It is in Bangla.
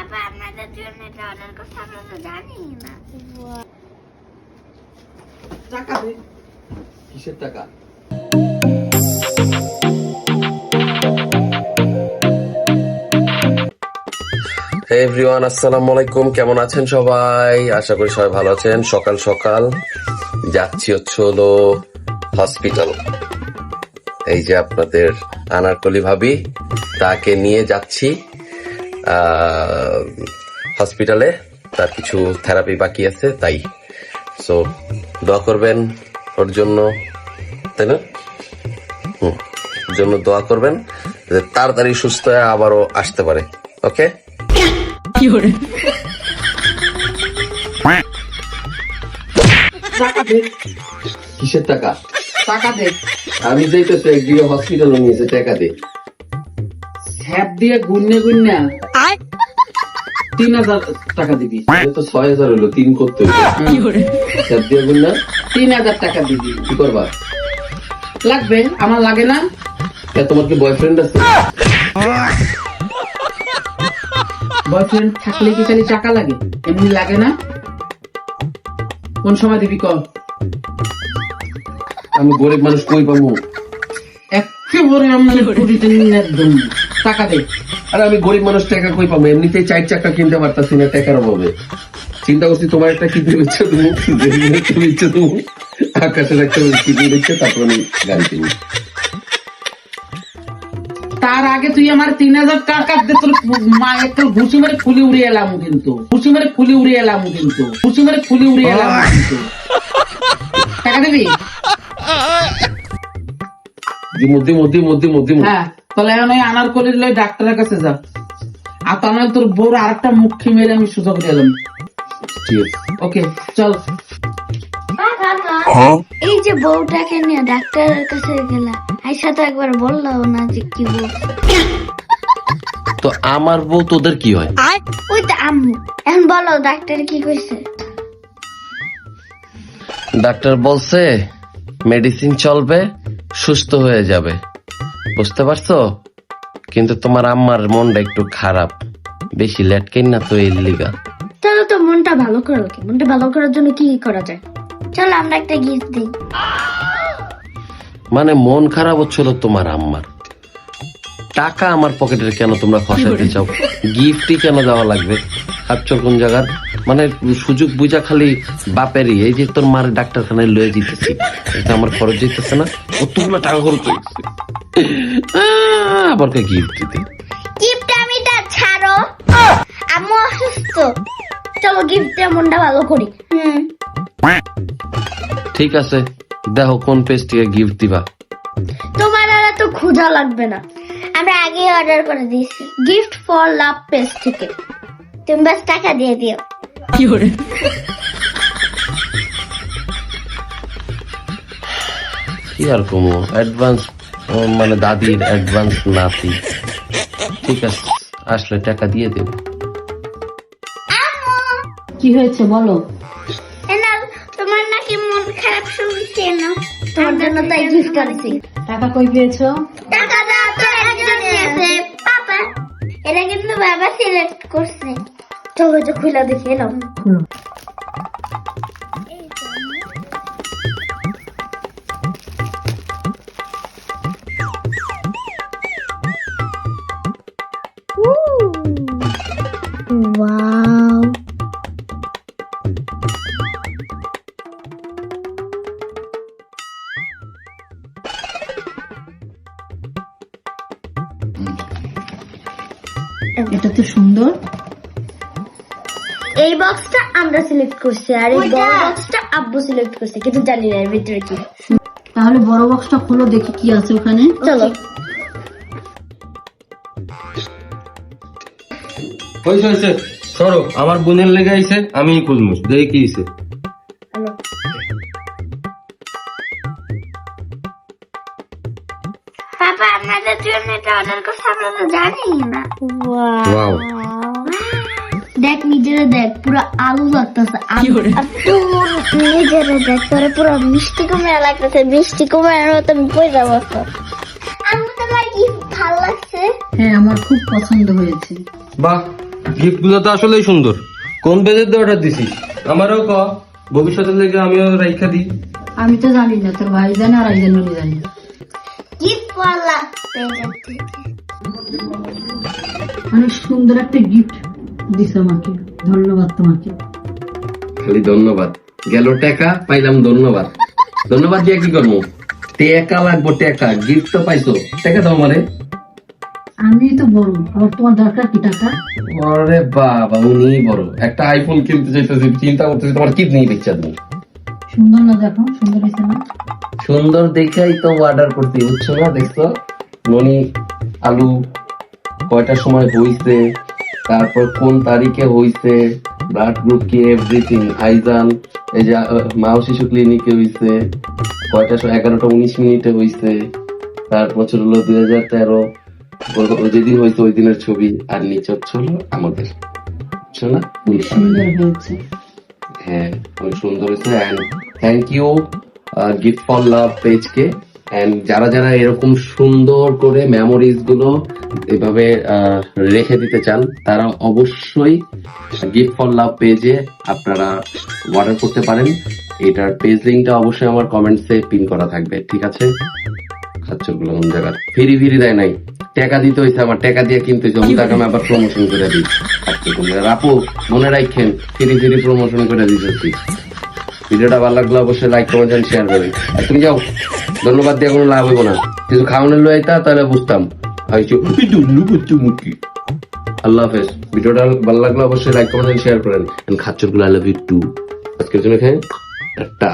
আপনাদের জন্য এটা অর্ডার করতে আমরা তো জানি না। টাকা দে। কিসের টাকা? এভরিওয়ান আসসালামু আলাইকুম। কেমন আছেন সবাই? আশা করি সবাই ভালো আছেন। সকাল সকাল যাচ্ছি হচ্ছে হলো হসপিটাল এই যে আপনাদের আনারকলি ভাবি তাকে নিয়ে যাচ্ছি। হসপিটালে তার কিছু থেরাপি বাকি আছে তাই। সো দোয়া করবেন ওর জন্য তাই না? হুম জন্য দোয়া করবেন যে তাড়াতাড়ি সুস্থ হয়ে আবারও আসতে পারে ওকে? টাকা দে। কিসের টাকা? টাকা দে। আমি যাইতেছি একদিকে হসপিটালে নিয়েছে টাকা দে। হ্যাপ দিয়ে গুন্নে গুন্না তিন হাজার টাকা দিবি। তো ছয় হাজার হলো তিন করতে হইল দিয়ে বল তিন হাজার টাকা দিবি। কি করবা? লাগবে? আমার লাগে না? তোমার কি বয়ফ্রেন্ড আছে? বয়ফ্রেন্ড থাকলে কি খালি টাকা লাগে? এমনি লাগে না? কোন সময় দিবি কল? আমি গরিব মানুষ কই পাবো? একেবারে কুড়িতে একদম টাকা দে আর আমি গরিব মানুষ টাকা কই পাবো? এমনিতেই চার চাকা কিনতে পারতাছি না টাকার অভাবে। চিন্তা করছি তোমার একটা কিনতে ইচ্ছে তুমি তুমি ইচ্ছে তুমি আকাশের একটা কিনতে ইচ্ছে তারপর আমি গাড়ি কিনি। তার আগে তুই আমার তিন হাজার টাকা দে তোর মা একটু ঘুষি মেরে ফুলি উড়িয়ে এলাম কিন্তু। ঘুষি মেরে ফুলি উড়িয়ে এলাম কিন্তু। ঘুষি মেরে ফুলি উড়িয়ে এলাম কিন্তু। টাকা দিবি? দিমু দিমু দিমু দিমু দিমু। হ্যাঁ। তাহলে এখন ওই আনার কলির লই ডাক্তারের কাছে যা আর তা নয় তোর বউর আরেকটা মুখি মেরে আমি সুযোগ আছে। ওকে চল। এই যে বউটাকে নিয়ে ডাক্তারের কাছে গেলা আইসা তো একবার বললাও না যে কি বউ। তো আমার বউ তোদের কি হয়? ওই তো আম্মু। এখন বলো ডাক্তার কি কইছে? ডাক্তার বলছে মেডিসিন চলবে সুস্থ হয়ে যাবে। বুঝতে পারছ? কিন্তু তোমার আম্মার মনটা একটু খারাপ। বেশি লেটকেন না তো এই লিগা। চলো তো মনটা ভালো করো কি? মনটা ভালো করার জন্য কি কি করা যায়? চলো আমরা একটা গিফট দিই। মানে মন খারাপ হচ্ছিল তোমার আম্মার। টাকা আমার পকেটের কেন তোমরা ফসাতে চাও? গিফটই কেন দেওয়া লাগবে? ভাবছ কোন জায়গার? মানে সুযোগ বুঝা খালি বাপেরই। এই যে তোর মার ডাক্তারখানায় লয়ে দিতেছি। এটা আমার খরচ যেতেছে না। কতগুলো টাকা খরচ হয়েছে আবার গিফট দিতে গিফট আমি তা ছাড়ো। আম্মু অসুস্থ। চলো গিফট দিয়ে মনটা ভালো করি। হুম। ঠিক আছে। দেখো কোন পেজ থেকে গিফট দিবা। তোমার আর এত ক্ষুধা লাগবে না। আমরা আগেই অর্ডার করে দিয়েছি। গিফট ফর লাভ পেজ থেকে। তুমি বাস টাকা দিয়ে দিও। কি আর কমো? অ্যাডভান্স মানে দাদির অ্যাডভান্স নাতি। ঠিক আছে আসলে টাকা দিয়ে দেবো। কি হয়েছে বলো? তোমার নাকি মন খারাপ শুনছে না তোমার জন্য তাই গিফট আনছি। টাকা কই পেয়েছ? টাকা এটা কিন্তু বাবা সিলেক্ট করছে। চলো খুলে দেখে এলাম এটা তো সুন্দর। এই বক্সটা আমরা সিলেক্ট করছি আর এই বড় বক্সটা আব্বু সিলেক্ট করছে কিন্তু জানি না এর ভিতরে কি। তাহলে বড় বক্সটা খোলো দেখি কি আছে ওখানে। চলো। হয়েছে হয়েছে সরো আমার বোনের লেগে আইছে আমি খুঁজমুস দেখি কি হইছে। এটা অর্ডার করছে আমরা তো জানি না। ওয়াও দেখ নিজেরা দেখ পুরো আলু লাগতেছে নিজেরা দেখ তোরা পুরো মিষ্টি কুমড়া লাগতেছে মিষ্টি কুমড়ার মতো। বই যাব আমি তোমার কি ভালো লাগছে। হ্যাঁ আমার খুব পছন্দ হয়েছে। বাহ গিফটগুলো তো আসলেই সুন্দর। কোন পেজের দিয়ে অর্ডার দিছিস? আমারও ক ভবিষ্যতের লেগে আমিও রাইখা দিই। আমি তো জানি না তোর ভাই জানে আর একজন জানি গিফট অনেক সুন্দর একটা গিফট দিছে আমাকে। ধন্যবাদ তোমাকে। খালি ধন্যবাদ। গেল টাকা পাইলাম ধন্যবাদ। ধন্যবাদ দিয়ে কি করব? টেকা লাগবো টেকা গিফট তো পাইছো। টাকা দাও আমি তো বড় আবার তোমার দরকার কি টাকা? আরে বাবা উনি বড়। একটা আইফোন কিনতে চাইতেছি চিন্তা করতেছি তোমার কিডনি বেচা তুমি সুন্দর না দেখো সুন্দর হয়েছে না? সুন্দর দেখাই তো অর্ডার করতে বুঝছ না? দেখছ? ননি আলু কয়টার সময় হইছে তারপর কোন তারিখে হইছে ব্লাড গ্রুপ কি এভরিথিং আইজান এই যে আহ, মা ও শিশু ক্লিনিকে হইছে কয়টা এগারোটা উনিশ মিনিটে হইছে তার বছর হলো দুই হাজার তেরো যেদিন হয়েছে ওই দিনের ছবি আর নিচে হচ্ছে হলো আমাদের বুঝছ না? সুন্দর হয়েছে। হ্যাঁ সুন্দর thank you gift for love পেজকে and যারা যারা এরকম সুন্দর করে মেমোরিজগুলো এভাবে আহ, রেখে দিতে চান তারা অবশ্যই গিফট ফর লাভ পেজে আপনারা অর্ডার করতে পারেন। এটার পেজ লিঙ্কটা অবশ্যই আমার কমেন্টসে পিন করা থাকবে ঠিক আছে? খাচ্ছরগুলো কোন জায়গার ফিরি ফিরি দেয় নাই। টাকা দিতে হয়েছে আমার টাকা দিয়ে কিনতে হয়েছে আমি তাকে আমি আবার প্রমোশন করে দিই। কোন আপু মনে রাখেন ফিরি ফিরি প্রমোশন করে দিতেছি। ভিডিওটা ভালো লাগলে অবশ্যই লাইক কমেন্ট এন্ড শেয়ার করবেন। আর তুমি যাও ধন্যবাদ দিয়ে কোনো লাভ হইব না। কিছু খাওয়ানোর লই আইতা তাহলে বুঝতাম। হয়তো মুখি আল্লাহ হাফেজ। ভিডিওটা ভালো লাগলে অবশ্যই লাইক কমেন্ট এন্ড শেয়ার করেন। খাচ্ছরগুলো আই লাভ ইউ টু আজকের জন্য এখানে টাটা।